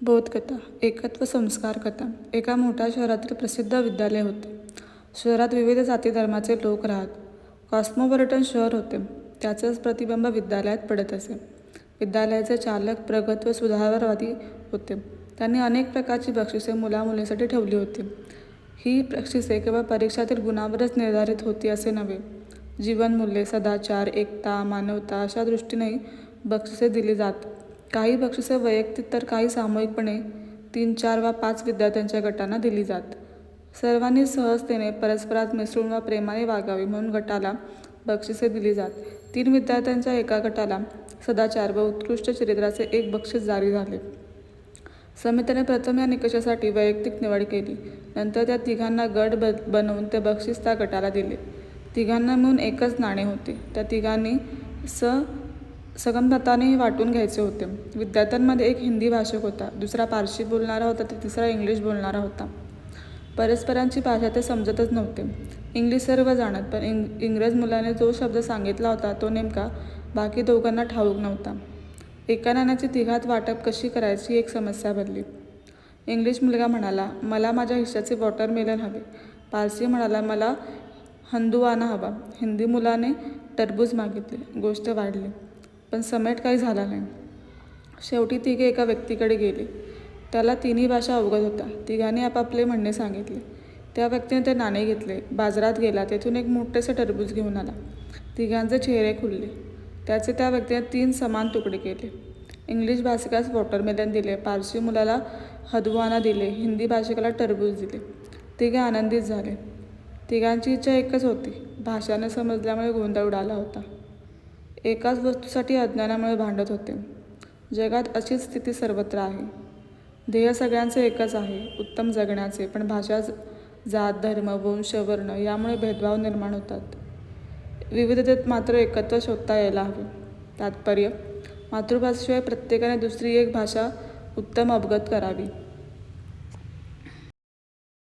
बोधकथा एकत्व संस्कार कथा. एका मोठ्या शहरातील प्रसिद्ध विद्यालय होते. शहरात विविध जाती धर्माचे लोक राहत. कॉस्मोपॉलिटन शहर होते. त्याचंच प्रतिबिंब विद्यालयात पडत असे. विद्यालयाचे चालक प्रगत व सुधारवादी होते. त्यांनी अनेक प्रकारची बक्षिसे मुलामुलींसाठी ठेवली होती. ही बक्षिसे केवळ परीक्षातील गुणावरच निर्धारित होती असे नव्हे. जीवनमूल्ये सदाचार एकता मानवता अशा दृष्टीनेही बक्षिसे दिली जात काही बक्षिसे वैयक्तिक तर काही सामूहिकपणे तीन चार वा पाच विद्यार्थ्यांच्या गटांना दिली जात. सर्वांनी सहजतेने परस्परात मिसळून वा प्रेमाने वागावे म्हणून गटाला बक्षिसे दिली जात. तीन विद्यार्थ्यांच्या एका गटाला सदाचार व उत्कृष्ट चरित्राचे एक बक्षीस जारी झाले. समितीने प्रथम या निकषासाठी वैयक्तिक निवड केली. नंतर त्या तिघांना गट ब बनवून ते बक्षीस त्या गटाला दिले. तिघांना मिळून एकच नाणे होते. त्या तिघांनी स संगमताने वाटून घ्यायचे होते. विद्यार्थ्यांमध्ये एक हिंदी भाषक होता. दुसरा पारशी बोलणारा होता तर तिसरा इंग्लिश बोलणारा होता. परस्परांची भाषा ते समजतच नव्हते. इंग्लिश सर्व जाणत पण इंग इंग्रज मुलाने जो शब्द सांगितला होता तो नेमका बाकी दोघांना ठाऊक नव्हता. एका नाण्याची तिघात वाटप कशी करायची ही एक समस्या बनली. इंग्लिश मुलगा म्हणाला मला माझ्या हिश्श्याचे वॉटरमेलन हवे. पारसी म्हणाला मला हंदुवाना हवा. हिंदी मुलाने टरबूज मागितले. गोष्ट वाढली. पण समेट काही झाला नाही. शेवटी तिघे एका व्यक्तीकडे गेले. त्याला तिन्ही भाषा अवगत होता तिघांनी आपापले म्हणणे सांगितले. त्या व्यक्तीने ते नाणे घेतले. बाजारात गेला. तेथून एक मोठेसे टरबूज घेऊन आला. तिघांचे चेहरे खुलले. त्याचे त्या व्यक्तीने तीन समान तुकडे केले. इंग्लिश भाषिकास वॉटरमेलन दिले. पारसी मुलाला हदवाना दिले. हिंदी भाषिकाला टरबूज दिले. तिघे आनंदित झाले. तिघांची इच्छा एकच होती. भाषाने समजल्यामुळे गोंधळ उडाला होता. एकाच वस्तूसाठी अज्ञानामुळे भांडत होते. जगात अशीच स्थिती सर्वत्र आहे. ध्येय सगळ्यांचे एकच आहे उत्तम जगण्याचे पण भाषा जात धर्म वंश वर्ण यामुळे भेदभाव निर्माण होतात. विविधतेत मात्र एकत्व शोधता यायला हवे. तात्पर्य मातृभाषेशिवाय प्रत्येकाने दुसरी एक भाषा उत्तम अवगत करावी.